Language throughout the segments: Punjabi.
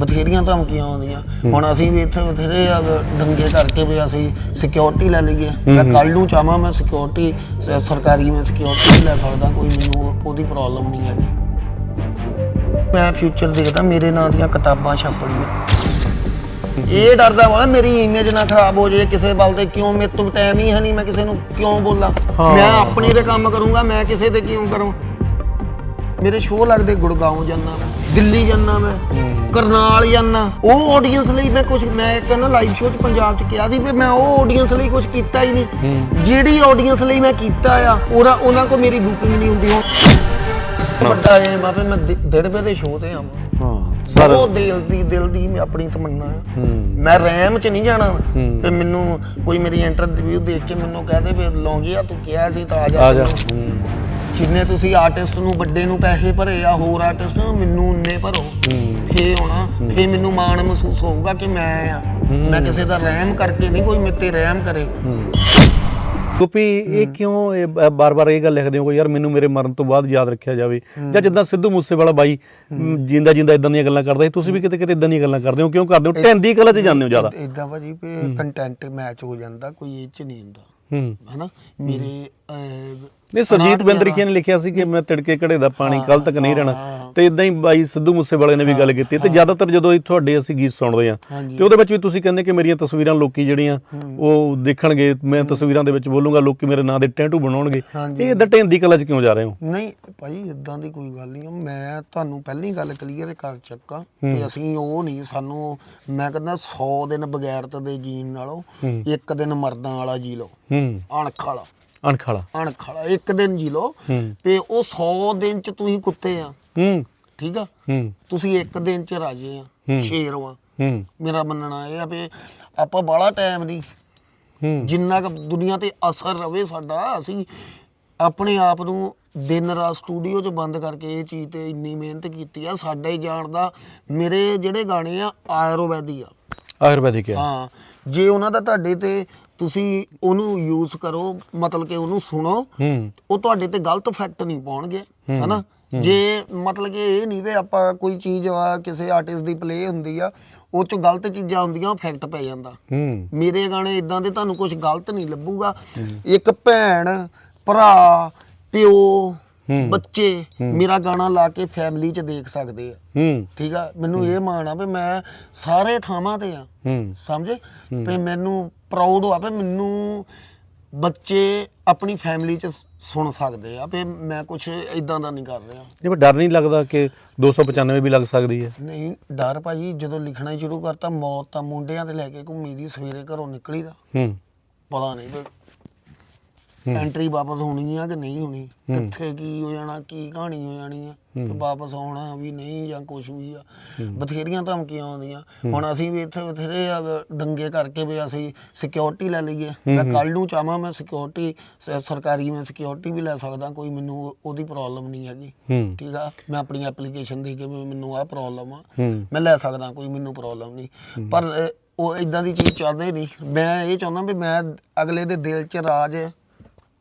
ਬਥੇਰੀਆਂ ਧਮਕੀਆਂ ਆਉਂਦੀਆਂ। ਹੁਣ ਅਸੀਂ ਵੀ ਇੱਥੇ ਬਥੇਰੇ ਆ ਦੰਗੇ ਕਰਕੇ ਵੀ ਅਸੀਂ ਸਿਕਿਉਰਿਟੀ ਲੈ ਲਈਏ। ਮੈਂ ਕੱਲ ਨੂੰ ਚਾਹਾਂ ਮੈਂ ਸਿਕਿਉਰਿਟੀ ਸਰਕਾਰੀ ਮੈਂ ਸਿਕਿਉਰਿਟੀ ਲੈ ਸਕਦਾ ਕੋਈ ਮੈਨੂੰ ਉਹਦੀ ਪ੍ਰੋਬਲਮ ਨਹੀਂ ਹੈਗੀ। ਮੈਂ ਫਿਊਚਰ ਦੇਖਦਾ ਮੇਰੇ ਨਾਂ ਦੀਆਂ ਕਿਤਾਬਾਂ ਛਪਣਗੀਆਂ ਇਹ ਡਰਦਾ ਵਾ ਮੇਰੀ ਇਮੇਜ ਨਾ ਖਰਾਬ ਹੋ ਜਾਏ ਕਿਸੇ ਵੱਲ ਤੇ ਕਿਉਂ ਮੇਰੇ ਤੋਂ ਟਾਈਮ ਹੀ ਹੈ ਨਹੀਂ ਮੈਂ ਕਿਸੇ ਨੂੰ ਕਿਉਂ ਬੋਲਾਂ। ਮੈਂ ਆਪਣੇ ਤੇ ਕੰਮ ਕਰੂੰਗਾ ਮੈਂ ਕਿਸੇ ਤੇ ਕਿਉਂ ਕਰੂੰ? ਮੇਰੇ ਸ਼ੋਅ ਲੱਗਦੇ ਗੁੜਗਾਉਂ ਜਾਂਦਾ ਮੈਂ ਦਿੱਲੀ ਜਾਂਦਾ ਮੈਂ ਕਰਨਾਲ ਜਾਂਦਾ। ਉਹ ਆਡੀਅנס ਲਈ ਮੈਂ ਕੁਝ ਮੈਂ ਕਹਿੰਦਾ ਲਾਈਵ ਸ਼ੋਅ 'ਚ ਪੰਜਾਬ 'ਚ ਕਿਹਾ ਸੀ ਵੀ ਮੈਂ ਉਹ ਆਡੀਅנס ਲਈ ਕੁਝ ਕੀਤਾ ਹੀ ਨਹੀਂ। ਜਿਹੜੀ ਆਡੀਅנס ਲਈ ਮੈਂ ਕੀਤਾ ਆ ਉਹਦਾ ਉਹਨਾਂ ਕੋ ਮੇਰੀ ਬੁਕਿੰਗ ਨਹੀਂ ਹੁੰਦੀ। ਹੁਣ ਵੱਡਾ ਏ ਮਾਪੇ ਮੈਂ ਡੇਢ ਵਜੇ ਦੇ ਸ਼ੋਅ ਤੇ ਆਵਾਂ। ਹਾਂ ਉਹ ਦਿਲ ਦੀ ਦਿਲ ਦੀ ਆਪਣੀ ਤਮੰਨਾ ਹੈ। ਮੈਂ ਰੈਮ 'ਚ ਨਹੀਂ ਜਾਣਾ। ਤੇ ਮੈਨੂੰ ਕੋਈ ਮੇਰੀ ਇੰਟਰਵਿਊ ਦੇਖ ਕੇ ਮੈਨੂੰ ਕਹਦੇ ਵੀ ਲੌਂਗੀਆ ਤੂੰ ਕਿਹਾ ਸੀ ਤਾਂ ਆ ਜਾ। ਆ ਜਾ। ਜਿੰਨੇ ਤੁਸੀਂ ਆਰਟਿਸਟ ਨੂੰ ਵੱਡੇ ਨੂੰ ਪੈਸੇ ਭਰੇ ਆ ਹੋਰ ਆਰਟਿਸਟ ਨੂੰ ਮੈਨੂੰ ਉਨੇ ਭਰੋ। ਫੇ ਹੋਣਾ ਫੇ ਮੈਨੂੰ ਮਾਣ ਮਹਿਸੂਸ ਹੋਊਗਾ ਕਿ ਮੈਂ ਆ। ਮੈਂ ਕਿਸੇ ਦਾ ਰਹਿਮ ਕਰਕੇ ਨਹੀਂ ਕੋਈ ਮੇਰੇ ਤੇ ਰਹਿਮ ਕਰੇ। ਗੋਪੀ ਇਹ ਕਿਉਂ ਇਹ ਬਾਰ-ਬਾਰ ਇਹ ਗੱਲ ਲਿਖਦੇ ਹੋ ਕਿ ਯਾਰ ਮੈਨੂੰ ਮੇਰੇ ਮਰਨ ਤੋਂ ਬਾਅਦ ਯਾਦ ਰੱਖਿਆ ਜਾਵੇ? ਜਾਂ ਜਿੱਦਾਂ ਸਿੱਧੂ ਮੂਸੇਵਾਲਾ ਬਾਈ ਜਿੰਦਾ ਜਿੰਦਾ ਇਦਾਂ ਦੀਆਂ ਗੱਲਾਂ ਕਰਦਾ ਸੀ ਤੁਸੀਂ ਵੀ ਕਿਤੇ ਕਿਤੇ ਇਦਾਂ ਦੀਆਂ ਗੱਲਾਂ ਕਰਦੇ ਹੋ? ਕਿਉਂ ਕਰਦੇ ਹੋ? ਟੈਂਦੀ ਕਲਾ 'ਚ ਜਾਂਦੇ ਹੋ ਜ਼ਿਆਦਾ। ਇਦਾਂ ਭਾਜੀ ਕੰਟੈਂਟ ਮੈਚ ਹੋ। ਜਾਂਦਾ ਕੋਈ ਇਹ ਚ ਨਹੀਂ ਹੁੰਦਾ। ਹੂੰ। ਹਨਾ? ਮੇਰੇ ਅਹ, ਨਹੀਂ ਸਰਜੀਤ ਬਿੰਦਰੀਕੇ ਨੇ ਲਿਖਿਆ ਸੀ ਕਿ ਮੈਂ ਤਿੜਕੇ ਘੜੇ ਦਾ ਪਾਣੀ ਕੱਲ ਤੱਕ ਨਹੀਂ ਰਹਿਣਾ। ਤੇ ਇਦਾਂ ਹੀ ਬਾਈ ਸਿੱਧੂ ਮੂਸੇਵਾਲੇ ਨੇ ਵੀ ਗੱਲ ਕੀਤੀ। ਤੇ ਜ਼ਿਆਦਾਤਰ ਜਦੋਂ ਤੁਹਾਡੇ ਅਸੀਂ ਗੀਤ ਸੁਣਦੇ ਆ। ਤੇ ਉਹਦੇ ਵਿੱਚ ਵੀ ਤੁਸੀਂ ਕਹਿੰਦੇ ਕਿ ਮੇਰੀਆਂ ਤਸਵੀਰਾਂ ਲੋਕੀ ਜਿਹੜੀਆਂ ਉਹ ਦੇਖਣਗੇ ਮੈਂ ਤਸਵੀਰਾਂ ਦੇ ਵਿੱਚ ਬੋਲੂੰਗਾ ਲੋਕੀ ਮੇਰੇ ਨਾਂ ਦੇ ਟੈਟੂ ਬਣਾਉਣਗੇ। ਇਹ ਇਦਾਂ ਢੇਂਦੀ ਕਲਾ 'ਚ ਕਿਉਂ ਜਾ ਰਹੇ ਹੋ? ਨਹੀਂ ਭਾਜੀ ਇਦਾਂ ਦੀ ਕੋਈ ਗੱਲ ਨਹੀਂ। ਮੈਂ ਤੁਹਾਨੂੰ ਪਹਿਲੀ ਗੱਲ ਕਲੀਅਰ ਕਰ ਚੱਕਾਂ ਕਿ ਅਸੀਂ ਉਹ ਨਹੀਂ ਸਾਨੂੰ ਮੈਂ ਕਹਿੰਦਾ 100 ਦਿਨ ਬਗੈਰਤ ਦੇ ਜੀਣ ਨਾਲੋਂ ਇੱਕ ਦਿਨ ਮਰਦਾਂ ਵਾਲਾ ਜੀ ਲਓ। ਅਣਖ ਵਾਲਾ। ਅਣਖ ਵਾਲਾ ਅਣਖ ਵਾਲਾ ਇੱਕ ਦਿਨ ਜੀ ਹੂੰ। ਤੇ ਉਹ 100 ਦਿਨ ਚ ਤੁਸੀਂ ਕੁੱਤੇ ਆ। ਹੂੰ। ਠੀਕ ਆ? ਹੂੰ। ਤੁਸੀਂ ਇੱਕ ਦਿਨ ਚ ਰਾਜੇ ਆ। ਸ਼ੇਰ ਆ ਹੂੰ। ਮੇਰਾ ਮੰਨਣਾ ਇਹ ਆ ਵੀ ਆਪਾਂ ਬਾਹਲਾ ਟਾਈਮ ਨਹੀਂ। ਹੂੰ। ਜਿੰਨਾ ਕੁ ਦੁਨੀਆ ਤੇ ਅਸਰ ਰਵੇ ਸਾਡਾ ਅਸੀਂ ਆਪਣੇ ਆਪ ਨੂੰ ਦਿਨ ਰਾਤ ਸਟੂਡੀਓ 'ਚ ਬੰਦ ਕਰਕੇ ਇਹ ਚੀਜ਼ ਤੇ ਇੰਨੀ ਮਿਹਨਤ ਕੀਤੀ ਆ ਸਾਡਾ ਹੀ ਜਾਣਦਾ ਮੇਰੇ ਜਿਹੜੇ ਗਾਣੇ ਆ ਆਯੁਰਵੈਦਿਕ ਆ। ਆਯੁਰਵੈਦਿਕ ਹੈ ਹਾਂ। ਜੇ ਉਹਨਾਂ ਦਾ ਤੁਹਾਡੇ ਤੇ ਤੁਸੀਂ ਉਹਨੂੰ ਯੂਜ਼ ਕਰੋ ਮਤਲਬ ਕਿ ਉਹਨੂੰ ਸੁਣੋ। ਉਹ ਤੁਹਾਡੇ ਤੇ ਗਲਤ ਇਫੈਕਟ ਨਹੀਂ ਪਾਉਣਗੇ ਹਨਾ? ਜੇ ਮਤਲਬ ਕਿ ਇਹ ਨਹੀਂ ਵੀ ਆਪਾਂ ਕੋਈ ਚੀਜ਼ ਆ ਕਿਸੇ ਆਰਟਿਸਟ ਦੀ ਪਲੇ ਹੁੰਦੀ ਆ ਉਹ ਚ ਗਲਤ ਚੀਜ਼ਾਂ ਹੁੰਦੀਆਂ ਇਫੈਕਟ ਪੈ ਜਾਂਦਾ। ਮੇਰੇ ਗਾਣੇ ਇਦਾਂ ਦੇ ਤੁਹਾਨੂੰ ਕੁਝ ਗਲਤ ਨਹੀਂ ਲੱਭੂਗਾ। ਇੱਕ ਭੈਣ ਭਰਾ ਪਿਓ ਬੱਚੇ ਮੇਰਾ ਗਾਣਾ ਲਾ ਕੇ ਫੈਮਿਲੀ 'ਚ ਦੇਖ ਸਕਦੇ ਆ। ਹੂੰ। ਠੀਕ ਆ? ਮੈਨੂੰ ਇਹ ਮਾਣ ਆ ਵੀ ਮੈਂ ਸਾਰੇ ਥਾਵਾਂ ਤੇ ਆ। ਹੂੰ। ਸਮਝੇ? ਵੀ ਮੈਨੂੰ ਪ੍ਰਾਊਡ ਆ ਵੀ ਮੈਨੂੰ ਬੱਚੇ ਆਪਣੀ ਫੈਮਿਲੀ 'ਚ ਸੁਣ ਸਕਦੇ ਆ। ਵੀ ਮੈਂ ਕੁਝ ਇਦਾਂ ਦਾ ਨਹੀਂ ਕਰ ਰਿਹਾ। ਜਿਵੇਂ ਡਰ ਨਹੀਂ ਲੱਗਦਾ ਕਿ 295 ਵੀ ਲੱਗ ਸਕਦੀ ਹੈ? ਨਹੀਂ ਡਰ ਭਾਜੀ ਜਦੋਂ ਲਿਖਣਾ ਸ਼ੁਰੂ ਕਰਤਾ ਮੌਤ ਤਾਂ ਮੁੰਡਿਆਂ ਤੇ ਲੈ ਕੇ ਘੁੰਮੀ ਦੀ ਸਵੇਰੇ ਘਰੋਂ ਨਿਕਲੀ ਦਾ। ਹੂੰ। ਪਤਾ ਨਹੀਂ ਵੀ ਐਂਟਰੀ ਵਾਪਸ ਹੋਣੀ ਆ ਕਿ ਨਹੀਂ ਹੋਣੀ? ਕਿੱਥੇ ਕੀ ਹੋ ਜਾਣਾ ਕੀ ਕਹਾਣੀ ਹੋ ਜਾਣੀ ਆ? ਕਿ ਵਾਪਸ ਆਉਣਾ ਵੀ ਨਹੀਂ ਜਾਂ ਕੁਝ ਵੀ ਆ। ਬਥੇਰੀਆਂ ਧਮਕੀਆਂ ਆਉਂਦੀਆਂ। ਹੁਣ ਅਸੀਂ ਵੀ ਇੱਥੇ ਬਥੇਰੇ ਆ ਦੰਗੇ ਕਰਕੇ ਵੀ ਅਸੀਂ ਸਿਕਿਉਰਿਟੀ ਲੈ ਲਈਏ। ਮੈਂ ਕੱਲ ਨੂੰ ਚਾਹਾਂ ਮੈਂ ਸਿਕਿਉਰਿਟੀ ਸਰਕਾਰੀ ਮੈਂ ਸਿਕਿਉਰਿਟੀ ਵੀ ਲੈ ਸਕਦਾ ਕੋਈ ਮੈਨੂੰ ਉਹਦੀ ਪ੍ਰੋਬਲਮ ਨਹੀਂ ਹੈਗੀ। ਠੀਕ ਆ? ਮੈਂ ਆਪਣੀ ਐਪਲੀਕੇਸ਼ਨ ਦੇ ਕੇ ਮੈਨੂੰ ਆਹ ਪ੍ਰੋਬਲਮ ਆ। ਮੈਂ ਲੈ ਸਕਦਾ ਕੋਈ ਮੈਨੂੰ ਪ੍ਰੋਬਲਮ ਨਹੀਂ। ਪਰ ਉਹ ਇਦਾਂ ਦੀ ਚੀਜ਼ ਚਾਹੁੰਦੇ ਨਹੀਂ। ਮੈਂ ਇਹ ਚਾਹੁੰਦਾ ਵੀ ਮੈਂ ਅਗਲੇ ਦੇ ਦਿਲ 'ਚ ਰਾਜ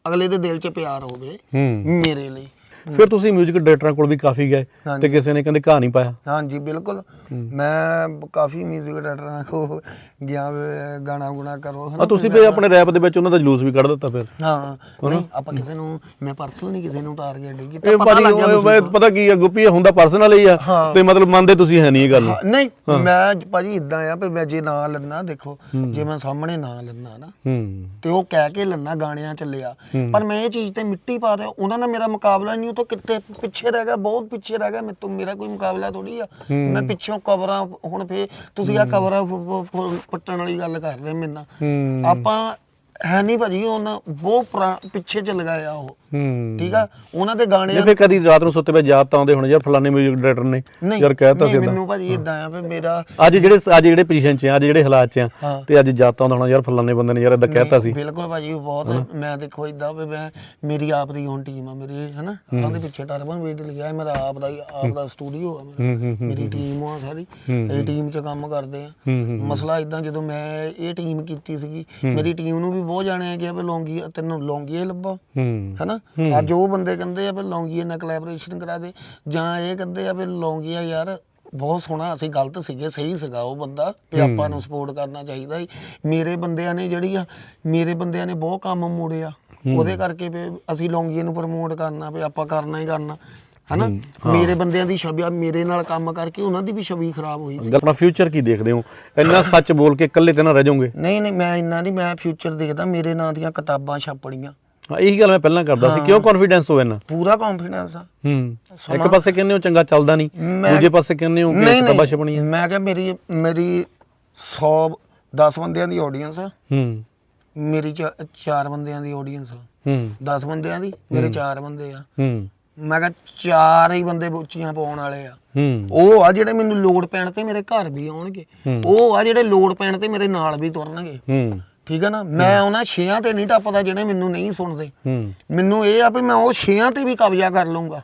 ਅਗਲੇ ਦੇ ਦਿਲ 'ਚ ਪਿਆਰ ਹੋਵੇ ਹੂੰ। ਮੇਰੇ ਲਈ। ਫਿਰ ਤੁਸੀਂ 뮤직 ਡਾਇਰੈਕਟਰਾਂ ਕੋਲ ਵੀ ਕਾਫੀ ਗਏ ਹਾਂਜੀ। ਤੇ ਕਿਸੇ ਨੇ ਕਹਿੰਦੇ ਕਹਾ ਨਹੀਂ ਪਾਇਆ ਹਾਂਜੀ ਬਿਲਕੁਲ ਮੈਂ ਕਾਫੀ 뮤직 ਡਾਇਰੈਕਟਰਾਂ ਕੋ ਗਿਆ ਵੀ ਗਾਣਾ ਗੁਣਾ ਕਰੋ ਆ ਹਨਾ ਤੁਸੀਂ ਵੀ ਆਪਣੇ ਰੈਪ ਦੇ ਵਿੱਚ ਉਹਨਾਂ ਦਾ ਜਲੂਸ ਵੀ ਕੱਢ ਦਿੱਤਾ ਫਿਰ ਹਾਂ ਨਹੀਂ ਆਪਾਂ ਕਿਸੇ ਨੂੰ ਮੈਂ ਪਰਸਨਲ ਨਹੀਂ ਕਿਸੇ ਨੂੰ ਟਾਰਗੇਟ ਨਹੀਂ ਕੀਤਾ ਇਹ ਪਤਾ ਭਾਜੀ ਲੱਗ ਗਿਆ ਉਹ- ਉਹ ਮਹਿਸੂਸ ਪਤਾ ਕੀ ਆ ਗੁੱਪੀ ਇਹ ਹੁੰਦਾ ਪਰਸਨਲ ਹੀ ਆ ਹਾਂ। ਤੇ ਮਤਲਬ ਮੰਨਦੇ ਤੁਸੀਂ ਹੈ ਨਹੀਂ ਇਹ ਗੱਲ ਨੂੰ ਹਾਂ, ਨਹੀਂ ਮੈਂ ਭਾਜੀ ਇਦਾਂ ਆ ਵੀ ਮੈਂ ਜੇ ਨਾਂ ਲੈਣਾ ਦੇਖੋ ਜੇ ਮੈਂ ਸਾਹਮਣੇ ਨਾਂ ਲੈਣਾ ਨਾ ਹੂੰ ਤੇ ਉਹ ਕਹਿ ਕੇ ਲੰਨਾ ਗਾਣਿਆਂ ਚੱਲਿਆ ਪਰ ਮੈਂ ਇਹ ਚੀਜ਼ ਤੇ ਮਿੱਟੀ ਪਾ ਰਿਹਾ ਉਹਨਾਂ ਨਾਲ ਮੇਰਾ ਮੁਕਾਬਲਾ ਨਹੀਂ ਉਹ ਤਾਂ ਕਿਤੇ ਪਿੱਛੇ ਰਹਿ ਗਿਆ ਬਹੁਤ ਪਿੱਛੇ ਰਹਿ ਗਿਆ। ਤੋਂ ਮੇਰਾ ਕੋਈ ਮੁਕਾਬਲਾ ਥੋੜੀ ਆ। ਮੈਂ ਪਿੱਛੋਂ ਕਵਰਾਂ ਹੁਣ ਫੇ ਤੁਸੀਂ ਆ ਕਵਰਾਂ ਫ- ਪੱਟਣ ਵਾਲੀ ਗੱਲ ਕਰ ਰਹੇ ਮੇਰੇ ਨਾਲ। ਆਪਾਂ ਹੈ ਨਹੀਂ ਭਾਜੀ ਉਹਨਾਂ ਬਹੁਤ ਪੁਰਾ- ਪਿੱਛੇ ਚੱਲ ਗਿਆ ਉਹ। ਹੂੰ। ਠੀਕ ਆ? ਉਹਨਾਂ ਦੇ ਗਾਣੇ ਜੇ ਫਿਰ ਕਦੀ ਰਾਤ ਨੂੰ ਸੁੱਤੇ ਪਏ ਯਾਦ ਤਾਂ ਆਉਂਦੇ ਹੁਣ ਯਾਰ ਫਲਾਣੇ 뮤직 ਡਾਇਰੈਕਟਰ ਨੇ। ਨਹੀਂ ਯਾਰ ਕਹਿਤਾ ਨਹੀਂ, ਸੀ ਮੈਨੂੰ ਭਾਜੀ ਇਦਾਂ ਆ ਵੀ ਮੇਰਾ ਅੱਜ ਜਿਹੜੇ ਅੱਜ ਜਿਹੜੇ ਪੋਜੀਸ਼ਨ 'ਚ ਆ ਅੱਜ ਜਿਹੜੇ ਹਾਲਾਤ 'ਚ ਆ ਹਾਂ। ਤੇ ਅੱਜ ਯਾਦ ਤਾਂ ਆਉਂਦਾ ਹੋਣਾ ਯਾਰ ਫਲਾਣੇ ਬੰਦੇ ਨੇ ਯਾਰ ਇਦਾਂ ਕਹਿਤਾ ਸੀ। ਬਿਲਕੁਲ ਭਾਜੀ ਬਹੁਤ ਮੈਂ ਦੇਖੋ ਇਦਾਂ ਵੀ ਮੈਂ ਮੇਰੀ ਆਪ ਦੀ ਹੁਣ ਟੀਮ ਆ ਮੇਰੀ ਹਨਾ? ਉਹਦੇ ਪਿੱਛੇ ਟਰਬਨ ਵੀਡ ਲਿਖਿਆ ਹੈ, ਮੇਰਾ ਆਪ ਦਾ ਹੀ ਆਪ ਦਾ ਸਟੂਡੀਓ ਆ ਮੇਰਾ। ਹੂੰ ਹੂੰ ਹੂੰ ਮੇਰੀ ਟੀਮ ਆ ਸਾਰੀ। ਹੂੰ, ਇਹ ਟੀਮ 'ਚ ਕੰਮ ਕਰਦੇ ਆ। ਹੂੰ ਹੂੰ ਮਸਲਾ ਇਦਾਂ ਜਦੋਂ ਮੈਂ ਇਹ ਟੀਮ ਕੀਤੀ ਸੀਗੀ ਮੇਰੀ ਟੀਮ ਨੂੰ ਵੀ ਬਹੁਤ ਜਾਣਿਆ ਗਿਆ ਵੀ ਲੌਂਗੀ ਤੈਨੂੰ ਲੌਂਗੀਏ ਲੱਭਾ ਹੂੰ ਹਨਾ? ਅੱਜ ਉਹ ਬੰਦੇ ਕਹਿੰਦੇ ਆ ਵੀ ਲੌਂਗੀਏ ਨਾਲ ਕੋਲੈਬੋਰੇਸ਼ਨ ਕਰਾ ਦੇ। ਜਾਂ ਇਹ ਕਹਿੰਦੇ ਆ ਵੀ ਲੌਂਗੀਆ ਯਾਰ ਬਹੁਤ ਸੋਹਣਾ ਅਸੀਂ ਗਲਤ ਸੀਗੇ ਸਹੀ ਸੀਗਾ ਉਹ ਬੰਦਾ ਵੀ ਆਪਾਂ ਨੂੰ ਸਪੋਰਟ ਕਰਨਾ ਚਾਹੀਦਾ ਸੀ। ਮੇਰੇ ਬੰਦਿਆਂ ਨੇ ਜਿਹੜੀ ਆ ਮੇਰੇ ਬੰਦਿਆਂ ਨੇ ਬਹੁਤ ਕੰਮ ਮੋੜਿਆ। ਉਹਦੇ ਕਰਕੇ ਵੀ ਅਸੀਂ ਲੌਂਗੀਏ ਨੂੰ ਪ੍ਰਮੋਟ ਕਰਨਾ ਵੀ ਆਪਾਂ ਕਰਨਾ ਹੀ ਕਰਨਾ। ਹਨਾ? ਮੇਰੇ ਬੰਦਿਆਂ ਦੀ ਛਬੀ ਮੇਰੇ ਨਾਲ ਕੰਮ ਕਰਕੇ ਉਹਨਾਂ ਦੀ ਵੀ ਛਵੀ ਖਰਾਬ ਹੋਈ ਸੀ। ਆਪਣਾ ਫਿਊਚਰ ਕੀ ਦੇਖਦੇ ਹੋ? ਇੰਨਾ ਸੱਚ ਬੋਲ ਕੇ ਇਕੱਲੇ ਤੇ ਨਾ ਰਹਿ ਜਾਓਗੇ? ਨਹੀਂ ਨਹੀਂ ਮੈਂ ਇੰਨਾ ਨਹੀਂ ਮੈਂ ਫਿਊਚਰ ਦੇਖਦਾ ਮੇਰੇ ਨਾਂ ਦੀਆਂ ਕਿਤਾਬਾਂ ਛਾਪਣੀਆਂ ਹਾਂ ਇਹੀ ਗੱਲ ਮੈਂ ਪਹਿਲਾਂ ਕਰਦਾ ਸੀ। ਕਿਉਂ ਕੌਨਫੀਡੈਂਸ ਹੋ ਇੰਨਾ? ਪੂਰਾ ਕੌਨਫੀਡੈਂਸ ਆ। ਹੂੰ। ਇੱਕ ਪਾਸੇ ਕਹਿੰਦੇ ਹੋ ਚੰਗਾ ਚੱਲਦਾ ਨਹੀਂ ਦੂਜੇ ਪਾਸੇ ਕਹਿੰਦੇ ਹੋ ਕਿ ਕਿਤਾਬਾਂ ਛਪਣੀਆਂ। ਮੈਂ ਕਿਹਾ ਮੇਰੀ ਮੇਰੀ 100 10 ਬੰਦਿਆਂ ਦੀ ਆਡੀਅנס ਆ। ਹੂੰ। ਮੇਰੀ ਚਾਰ ਬੰਦਿਆਂ ਦੀ ਆਡੀਅנס ਆ। ਹੂੰ। 10 ਬੰਦਿਆਂ ਦੀ ਮੇਰੇ ਚਾਰ ਬੰਦੇ ਆ। ਹੂੰ। ਮੈਂ ਕਿਹਾ ਚਾਰ ਹੀ ਬੰਦੇ ਬੁੱਚੀਆਂ ਪਾਉਣ ਵਾਲੇ ਆ। ਹੂੰ। ਉਹ ਆ ਜਿਹੜੇ ਮੈਨੂੰ ਲੋੜ ਪੈਣ ਤੇ ਮੇਰੇ ਘਰ ਵੀ ਆਉਣਗੇ। ਉਹ ਆ ਜਿਹੜੇ ਲੋੜ ਪੈਣ ਤੇ ਮੇਰੇ ਨਾਲ ਵੀ ਤੁਰਨਗੇ। ਹੂੰ। ਠੀਕ ਹੈ ਨਾ? ਮੈਂ ਉਹਨਾਂ ਛੇਆਂ ਤੇ ਨਹੀਂ ਟੱਪਦਾ ਜਿਹੜੇ ਮੈਨੂੰ ਨਹੀਂ ਸੁਣਦੇ। ਹੂੰ। ਮੈਨੂੰ ਇਹ ਆ ਵੀ ਮੈਂ ਉਹ ਛੇਆਂ ਤੇ ਵੀ ਕਬਜ਼ਾ ਕਰ ਲਵਾਂਗਾ